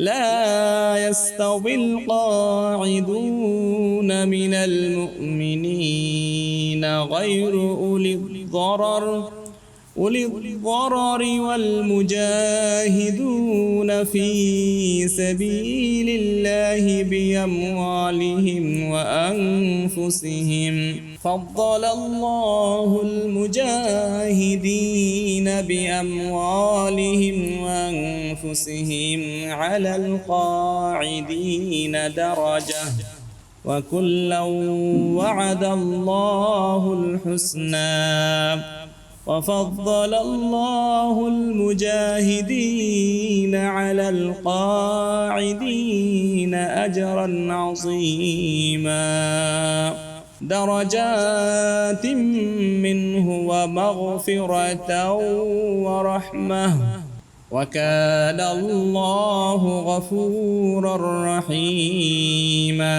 لا يستوي القاعدون من المؤمنين غير أولي الضرر أولي الضرر والمجاهدون في سبيل الله بأموالهم وأنفسهم. فضل الله المجاهدين بأموالهم وأنفسهم. على القاعدين درجة. وكلا وعد الله الحسنى. وفضل الله المجاهدين على القاعدين أجرا عظيما. درجات منه ومغفرة ورحمة. وكان الله غفورا رحيما.